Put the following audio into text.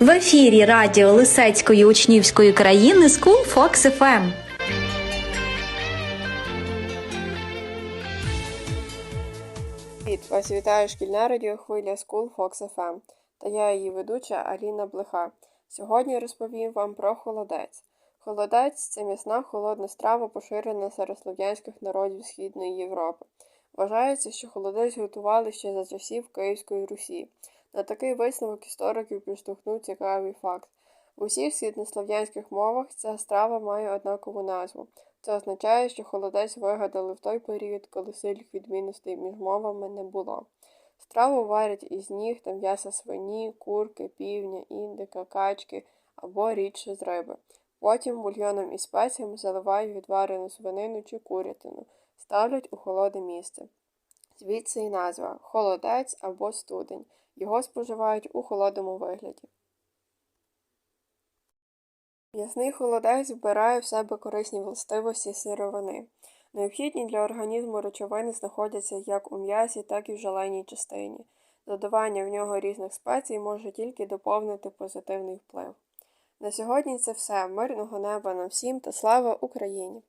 В ефірі радіо Лисецької учнівської країни School Fox FM. Привіт! Вас вітає шкільна радіохвиля School Fox FM та я її ведуча Аліна Блиха. Сьогодні розповім вам про холодець. Холодець це м'ясна холодна страва, поширена серед слов'янських народів Східної Європи. Вважається, що холодець готували ще за часів Київської Русі. На такий висновок істориків підштовхнув цікавий факт. В усіх східнослов'янських мовах ця страва має однакову назву. Це означає, що холодець вигадали в той період, коли сильних відмінностей між мовами не було. Страву варять із ніг та м'яса свині, курки, півня, індика, качки або рідше з риби. Потім бульйоном із спеціями заливають відварену свинину чи курятину, ставлять у холодне місце. Звідси і назва холодець або студень. Його споживають у холодному вигляді. М'ясний холодець вбирає в себе корисні властивості сировини. Необхідні для організму речовини знаходяться як у м'ясі, так і в желейній частині. Додавання в нього різних спецій може тільки доповнити позитивний вплив. На сьогодні це все. Мирного неба нам всім та слава Україні!